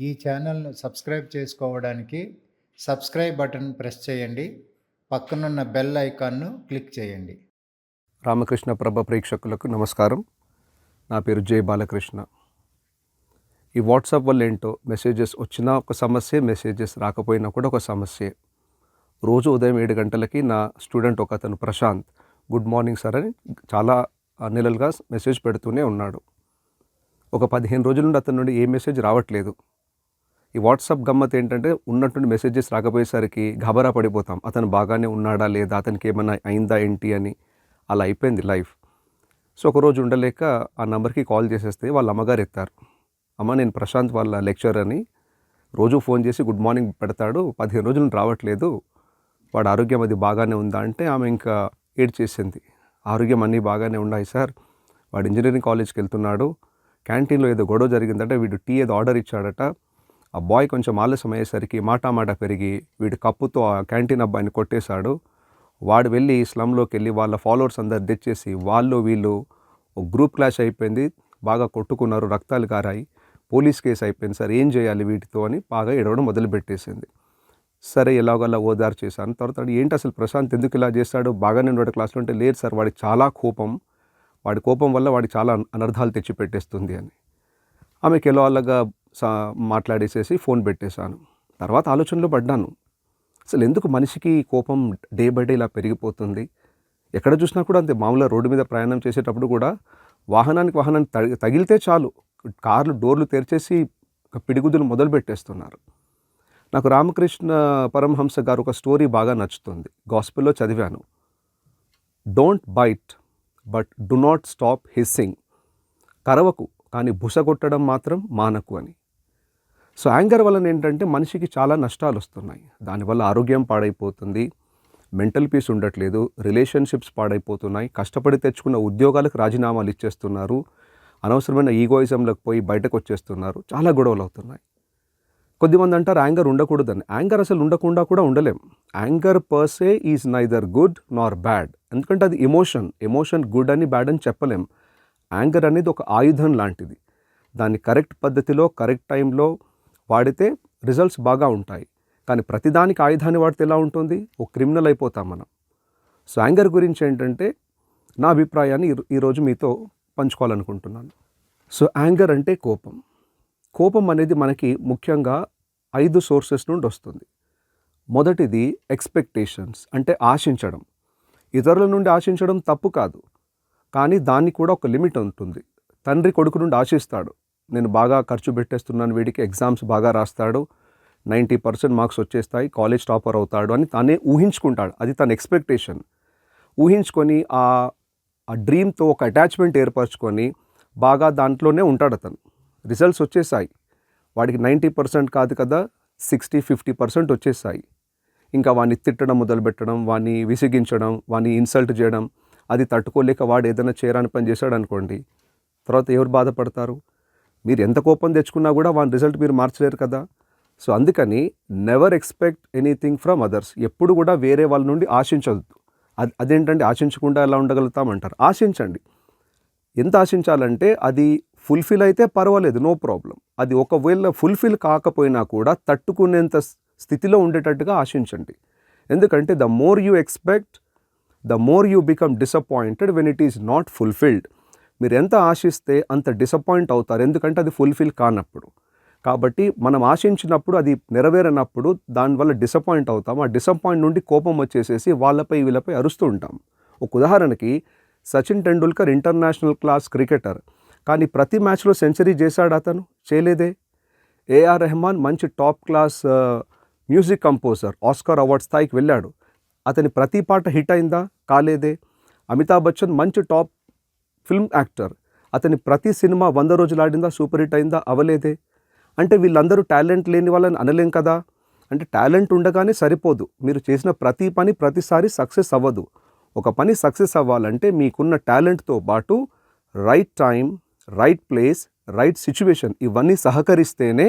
ఈ ఛానల్ను సబ్స్క్రైబ్ చేసుకోవడానికి సబ్స్క్రైబ్ బటన్ ప్రెస్ చేయండి. పక్కనున్న బెల్ ఐకాన్ను క్లిక్ చేయండి. రామకృష్ణ ప్రభ ప్రేక్షకులకు నమస్కారం. నా పేరు జే బాలకృష్ణ. ఈ వాట్సాప్ వల్ల ఏంటో మెసేజెస్ వచ్చినా ఒక సమస్య మెసేజెస్ రాకపోయినా కూడా ఒక సమస్యే. రోజు ఉదయం ఏడు గంటలకి నా స్టూడెంట్ ఒక అతను ప్రశాంత్. గుడ్ మార్నింగ్ సార్ అని చాలా నెలలుగా మెసేజ్ పెడుతూనే ఉన్నాడు. ఒక పదిహేను రోజుల నుండి అతని నుండి ఏ మెసేజ్ రావట్లేదు. ఈ వాట్సాప్ గమ్మత్ ఏంటంటే ఉన్నటువంటి మెసేజెస్ రాకపోయేసరికి గబరా పడిపోతాం. అతను బాగానే ఉన్నాడా లేదా అతనికి ఏమైనా అయిందా ఏంటి అని. అలా అయిపోయింది లైఫ్. సో ఒకరోజు ఉండలేక ఆ నెంబర్కి కాల్ చేసేస్తే వాళ్ళ అమ్మగారు ఎత్తారు. అమ్మ నేను ప్రశాంత్ వాళ్ళ లెక్చర్ అని రోజు ఫోన్ చేసి గుడ్ మార్నింగ్ పెడతాడు పదిహేను రోజులు రావట్లేదు వాడు ఆరోగ్యం అది బాగానే ఉందా? అంటే ఆమె ఇంకా ఏడ్ చేసింది ఆరోగ్యం అన్నీ బాగానే ఉన్నాయి సార్ వాడు ఇంజనీరింగ్ కాలేజ్కి వెళ్తున్నాడు క్యాంటీన్లో ఏదో గొడవ జరిగిందంటే వీడు టీ ఏదో ఆర్డర్ ఇచ్చాడట ఆ బాయ్ కొంచెం ఆలస్యం అయ్యేసరికి మాటా మాట పెరిగి వీడు కప్పుతో ఆ క్యాంటీన్ అబ్బాయిని కొట్టేశాడు. వాడు వెళ్ళి స్లమ్లోకి వెళ్ళి వాళ్ళ ఫాలోవర్స్ అందరు తెచ్చేసి వాళ్ళు వీళ్ళు గ్రూప్ క్లాష్ అయిపోయింది. బాగా కొట్టుకున్నారు రక్తాలు కారాయి పోలీస్ కేసు అయిపోయింది. సార్ ఏం చేయాలి వీటితో అని బాగా ఎడవడం మొదలుపెట్టేసింది. సరే ఎలాగోలా ఓదారు చేశాను. తర్వాత ఏంటి అసలు ప్రశాంత్ ఎందుకు ఇలా చేస్తాడు? బాగానే వాడి క్లాస్లో ఉంటే లేదు సార్ వాడికి చాలా కోపం. వాడి కోపం వల్ల వాడికి చాలా అనర్థాలు తెచ్చిపెట్టేస్తుంది అని. ఆమెకి అలాగా సా మాట్లాడేసేసి ఫోన్ పెట్టేశాను. తర్వాత ఆలోచనలో పడ్డాను. అసలు ఎందుకు మనిషికి కోపం డే బై డే ఇలా పెరిగిపోతుంది? ఎక్కడ చూసినా కూడా అంతే మామూలుగా రోడ్డు మీద ప్రయాణం చేసేటప్పుడు కూడా వాహనానికి వాహనానికి తగి తగిలితే చాలు. కార్లు డోర్లు తెరిచేసి పిడిగుదులు పిడిగుద్దులు మొదలు పెట్టేస్తున్నారు. నాకు రామకృష్ణ పరమహంస గారు ఒక స్టోరీ బాగా నచ్చుతుంది. గాస్పిల్లో చదివాను. Don't bite but do not stop hissing. కరవకు కానీ బుసగొట్టడం మాత్రం మానకు అని. సో యాంగర్ వలన ఏంటంటే మనిషికి చాలా నష్టాలు వస్తున్నాయి. దానివల్ల ఆరోగ్యం పాడైపోతుంది. మెంటల్ పీస్ ఉండట్లేదు. రిలేషన్షిప్స్ పాడైపోతున్నాయి. కష్టపడి తెచ్చుకున్న ఉద్యోగాలకు రాజీనామాలు ఇచ్చేస్తున్నారు. అనవసరమైన ఈగోయిజంలకు పోయి బయటకు వచ్చేస్తున్నారు. చాలా గొడవలు అవుతున్నాయి. కొద్దిమంది అంటారు యాంగర్ ఉండకూడదని. యాంగర్ అసలు ఉండకుండా కూడా ఉండలేం. Anger per se is neither good nor bad. ఎందుకంటే అది ఎమోషన్. ఎమోషన్ గుడ్ అని బ్యాడ్ అని చెప్పలేం. యాంగర్ అనేది ఒక ఆయుధం లాంటిది. దాన్ని కరెక్ట్ పద్ధతిలో కరెక్ట్ టైంలో వాడితే రిజల్ట్స్ బాగా ఉంటాయి. కానీ ప్రతిదానికి ఆయుధాన్ని వాడితే ఎలా ఉంటుంది? ఓ క్రిమినల్ అయిపోతాం మనం. సో యాంగర్ గురించి ఏంటంటే నా అభిప్రాయాన్ని ఈ- ఈరోజు మీతో పంచుకోవాలనుకుంటున్నాను. సో యాంగర్ అంటే కోపం. కోపం అనేది మనకి ముఖ్యంగా ఐదు సోర్సెస్ నుండి వస్తుంది. మొదటిది ఎక్స్పెక్టేషన్స్ అంటే ఆశించడం. ఇతరుల నుండి ఆశించడం తప్పు కాదు. కానీ దానికి కూడా ఒక లిమిట్ ఉంటుంది. తండ్రి కొడుకు నుండి ఆశిస్తాడు. నేను బాగా ఖర్చు పెట్టేస్తున్నాను వీడికి ఎగ్జామ్స్ బాగా రాస్తాడు నైంటీ పర్సెంట్ మార్క్స్ వచ్చేస్తాయి కాలేజ్ టాపర్ అవుతాడు అని తానే ఊహించుకుంటాడు. అది తన ఎక్స్పెక్టేషన్. ఊహించుకొని ఆ ఆ డ్రీమ్తో ఒక అటాచ్మెంట్ ఏర్పరచుకొని బాగా దాంట్లోనే ఉంటాడు అతను. రిజల్ట్స్ వచ్చేసాయి. వాడికి నైంటీ పర్సెంట్ కాదు కదా సిక్స్టీ ఫిఫ్టీ పర్సెంట్ వచ్చేసాయి. ఇంకా వాడిని తిట్టడం మొదలుపెట్టడం వాడిని విసిగించడం వాడిని ఇన్సల్ట్ చేయడం అది తట్టుకోలేక వాడు ఏదైనా చేయరాని పని చేశాడు అనుకోండి తర్వాత ఎవరు బాధపడతారు? మీరు ఎంత కోపం తెచ్చుకున్నా కూడా వాని రిజల్ట్ మీరు మార్చలేరు కదా. సో అందుకని never expect anything from others ఎప్పుడు కూడా వేరే వాళ్ళ నుండి ఆశించవద్దు. అది అదేంటంటే ఆశించకుండా ఎలా ఉండగలుగుతామంటారు? ఆశించండి. ఎంత ఆశించాలంటే అది ఫుల్ఫిల్ అయితే పర్వాలేదు నో ప్రాబ్లం అది ఒకవేళ ఫుల్ఫిల్ కాకపోయినా కూడా తట్టుకునేంత స్థితిలో ఉండేటట్టుగా ఆశించండి. ఎందుకంటే the more you expect the more you become disappointed when it is not fulfilled మీరు ఎంత ఆశిస్తే అంత డిసప్పాయింట్ అవుతారు. ఎందుకంటే అది ఫుల్ఫిల్ కానప్పుడు. కాబట్టి మనం ఆశించినప్పుడు అది నెరవేరనప్పుడు దానివల్ల డిసప్పాయింట్ అవుతాం. ఆ డిసప్పాయింట్ నుండి కోపం వచ్చేసేసి వాళ్ళపై వీళ్ళపై అరుస్తూ ఉంటాం. ఒక ఉదాహరణకి Sachin Tendulkar international class cricketer కానీ ప్రతి మ్యాచ్లో సెంచరీ చేశాడు అతను. చేయలేదే. ఏఆర్ రెహమాన్ మంచి top class music composer Oscar award స్థాయికి వెళ్ళాడు. అతని ప్రతి పాట హిట్ అయిందా? కాలేదే. అమితాబ్ బచ్చన్ మంచి టాప్ ఫిల్మ్ యాక్టర్. అతని ప్రతి సినిమా వంద రోజులు ఆడిందా సూపర్ హిట్ అయిందా అవలేదే అంటే వీళ్ళందరూ టాలెంట్ లేని వాళ్ళని అనలేం కదా? అంటే టాలెంట్ ఉండగానే సరిపోదు. మీరు చేసిన ప్రతి పని ప్రతిసారి సక్సెస్ అవ్వదు. ఒక పని సక్సెస్ అవ్వాలంటే మీకున్న టాలెంట్తో పాటు right time right place right situation ఇవన్నీ సహకరిస్తేనే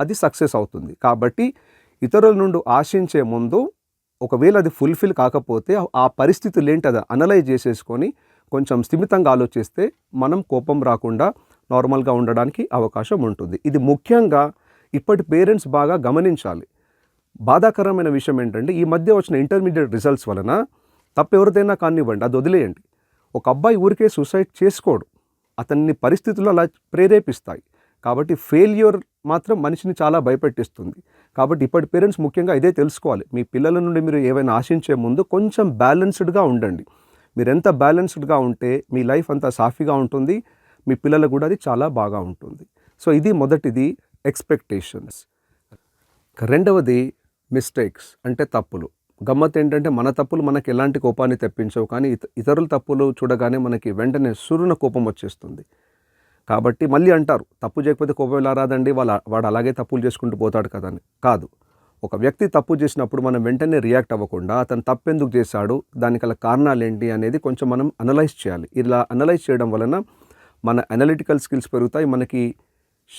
అది సక్సెస్ అవుతుంది. కాబట్టి ఇతరుల నుండి ఆశించే ముందు ఒకవేళ అది ఫుల్ఫిల్ కాకపోతే ఆ పరిస్థితులు ఏంటి అది అనలైజ్ చేసేసుకొని కొంచెం స్థిమితంగా ఆలోచిస్తే మనం కోపం రాకుండా నార్మల్గా ఉండడానికి అవకాశం ఉంటుంది. ఇది ముఖ్యంగా ఇప్పటి పేరెంట్స్ బాగా గమనించాలి. బాధాకరమైన విషయం ఏంటంటే ఈ మధ్య వచ్చిన ఇంటర్మీడియట్ రిజల్ట్స్ వలన తప్పెవరిదైనా కానివ్వండి అది వదిలేయండి. ఒక అబ్బాయి ఊరికే సూసైడ్ చేసుకోడు. అతన్ని పరిస్థితులు అలా ప్రేరేపిస్తాయి. కాబట్టి ఫెయిల్యూర్ మాత్రం మనిషిని చాలా భయపెట్టిస్తుంది. కాబట్టి ఇప్పటి పేరెంట్స్ ముఖ్యంగా ఇదే తెలుసుకోవాలి. మీ పిల్లల నుండి మీరు ఏవైనా ఆశించే ముందు కొంచెం బ్యాలెన్స్డ్గా ఉండండి. మీరు ఎంత బ్యాలెన్స్డ్గా ఉంటే మీ లైఫ్ అంతా సాఫీగా ఉంటుంది మీ పిల్లలకు కూడా అది చాలా బాగా ఉంటుంది. సో ఇది మొదటిది ఎక్స్పెక్టేషన్స్. రెండవది మిస్టేక్స్ అంటే తప్పులు. గమ్మత్ ఏంటంటే మన తప్పులు మనకి ఎలాంటి కోపాన్ని తెప్పించవు కానీ ఇతరుల తప్పులు చూడగానే మనకి వెంటనే సురున కోపం వచ్చేస్తుంది. కాబట్టి మళ్ళీ అంటారు తప్పు చేయకపోతే కోపం ఎలా రాదండి? వాళ్ళ వాడు అలాగే తప్పులు చేసుకుంటూ పోతాడు కదా అని. కాదు. ఒక వ్యక్తి తప్పు చేసినప్పుడు మనం వెంటనే రియాక్ట్ అవ్వకుండా అతను తప్పు ఎందుకు చేశాడు దానికి గల కారణాలు ఏంటి అనేది కొంచెం మనం అనలైజ్ చేయాలి. ఇలా అనలైజ్ చేయడం వలన మన అనలిటికల్ స్కిల్స్ పెరుగుతాయి మనకి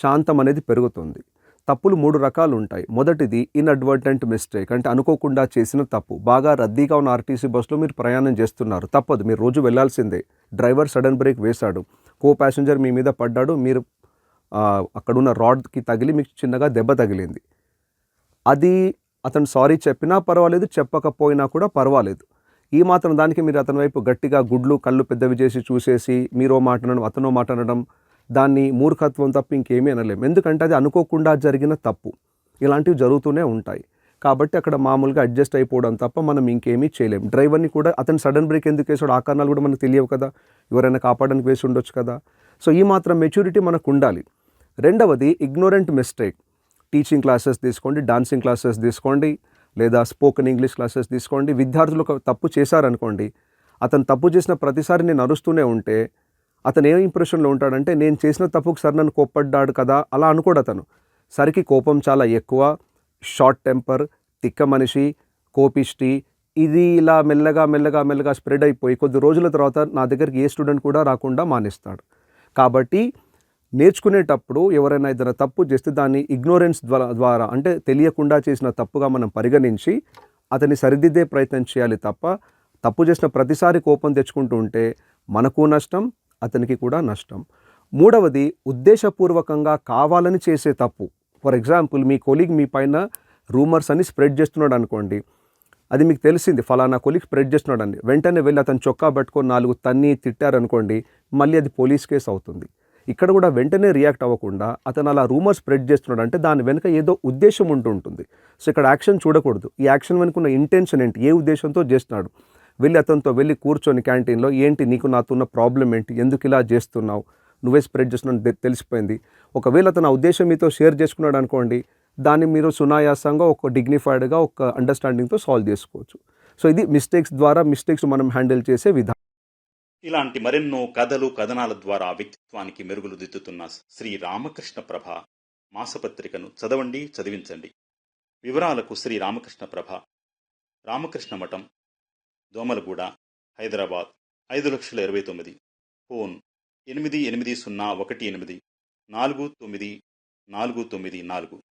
శాంతం అనేది పెరుగుతుంది. తప్పులు మూడు రకాలు ఉంటాయి. మొదటిది ఇన్అడ్వర్టెంట్ మిస్టేక్ అంటే అనుకోకుండా చేసిన తప్పు. బాగా రద్దీగా ఉన్న ఆర్టీసీ బస్సులో మీరు ప్రయాణం చేస్తున్నారు. తప్పదు మీరు రోజు వెళ్ళాల్సిందే. డ్రైవర్ సడన్ బ్రేక్ వేశాడు. కో ప్యాసింజర్ మీ మీద పడ్డాడు. మీరు అక్కడున్న రాడ్కి తగిలి మీకు చిన్నగా దెబ్బ తగిలింది. అది అతను సారీ చెప్పినా పర్వాలేదు చెప్పకపోయినా కూడా పర్వాలేదు. ఈ మాత్రం దానికి మీరు అతని వైపు గట్టిగా గుడ్లు కళ్ళు పెద్దవి చేసి చూసేసి మీరో మాట్లాడడం అతనో మాట్లాడడం దాన్ని మూర్ఖత్వం తప్ప ఇంకేమీ అనలేము ఎందుకంటే అది అనుకోకుండా జరిగిన తప్పు. ఇలాంటివి జరుగుతూనే ఉంటాయి. కాబట్టి అక్కడ మామూలుగా అడ్జస్ట్ అయిపోవడం తప్ప మనం ఇంకేమీ చేయలేం. డ్రైవర్ని కూడా అతను సడన్ బ్రేక్ ఎందుకు వేసాడు ఆ కారణాలు కూడా మనకు తెలియవు కదా. ఎవరైనా కాపాడడానికి వేసి ఉండొచ్చు కదా. సో ఈ మాత్రం మెచ్యూరిటీ మనకు ఉండాలి. రెండవది ఇగ్నోరెంట్ మిస్టేక్. టీచింగ్ క్లాసెస్ తీసుకోండి డాన్సింగ్ క్లాసెస్ తీసుకోండి లేదా స్పోకెన్ ఇంగ్లీష్ క్లాసెస్ తీసుకోండి. విద్యార్థులు ఒక తప్పు చేశారనుకోండి అతను తప్పు చేసిన ప్రతిసారి నేను అరుస్తూనే ఉంటే అతను ఏం ఇంప్రెషన్లో ఉంటాడంటే నేను చేసిన తప్పుకు సార్ నన్ను కోప్పడ్డాడు కదా అలా అనుకోడు అతను. సరికి కోపం చాలా ఎక్కువ షార్ట్ టెంపర్ తిక్క మనిషి కోపిష్టి ఇది ఇలా మెల్లగా మెల్లగా మెల్లగా స్ప్రెడ్ అయిపోయి కొద్ది రోజుల తర్వాత నా దగ్గరికి ఏ స్టూడెంట్ కూడా రాకుండా మానేస్తాడు. కాబట్టి నేర్చుకునేటప్పుడు ఎవరైనా ఏదైనా తప్పు చేస్తే దాన్ని ఇగ్నోరెన్స్ ద్వారా ద్వారా అంటే తెలియకుండా చేసిన తప్పుగా మనం పరిగణించి అతన్ని సరిదిద్దే ప్రయత్నం చేయాలి తప్ప తప్పు చేసిన ప్రతిసారి కోపం తెచ్చుకుంటూ ఉంటే మనకు నష్టం అతనికి కూడా నష్టం. మూడవది ఉద్దేశపూర్వకంగా కావాలని చేసే తప్పు. ఫర్ ఎగ్జాంపుల్ మీ కొలీగ్ మీ పైన రూమర్స్ అని స్ప్రెడ్ చేస్తున్నాడు అనుకోండి అది మీకు తెలిసింది ఫలానా కొలీగ్ స్ప్రెడ్ చేస్తున్నాడని వెంటనే వెళ్ళి అతను చొక్కా పట్టుకొని నాలుగు తన్ని తిట్టారనుకోండి మళ్ళీ అది పోలీస్ కేసు అవుతుంది. ఇక్కడ కూడా వెంటనే రియాక్ట్ అవ్వకుండా అతను అలా రూమర్ స్ప్రెడ్ చేస్తున్నాడు అంటే దాని వెనుక ఏదో ఉద్దేశం ఉంటుంటుంది సో ఇక్కడ యాక్షన్ చూడకూడదు. ఈ యాక్షన్ వెనుక ఉన్న ఇంటెన్షన్ ఏంటి? ఏ ఉద్దేశంతో చేస్తున్నాడు? వెళ్ళి అతనితో వెళ్ళి కూర్చొని క్యాంటీన్లో ఏంటి నీకు నాతో ఉన్న ప్రాబ్లం ఏంటి? ఎందుకు ఇలా చేస్తున్నావు? నువ్వే స్ప్రెడ్ చేస్తున్నావు తెలిసిపోయింది. ఒకవేళ అతను ఆ ఉద్దేశం మీతో షేర్ చేసుకున్నాడు అనుకోండి దాన్ని మీరు సునాయాసంగా ఒక డిగ్నిఫైడ్గా ఒక అండర్స్టాండింగ్తో సాల్వ్ చేసుకోవచ్చు. సో ఇది మిస్టేక్స్ ద్వారా మిస్టేక్స్ మనం హ్యాండిల్ చేసే విధానం. ఇలాంటి మరెన్నో కథలు కథనాల ద్వారా వ్యక్తిత్వానికి మెరుగులు దిద్దుతున్న శ్రీ రామకృష్ణ ప్రభ మాసపత్రికను చదవండి చదివించండి. వివరాలకు శ్రీ రామకృష్ణ ప్రభ రామకృష్ణ మఠం దోమలగూడ హైదరాబాద్ ఐదు లక్షల ఇరవై తొమ్మిది. ఫోన్ ఎనిమిది ఎనిమిది సున్నా ఒకటి ఎనిమిది నాలుగు తొమ్మిది నాలుగు తొమ్మిది నాలుగు.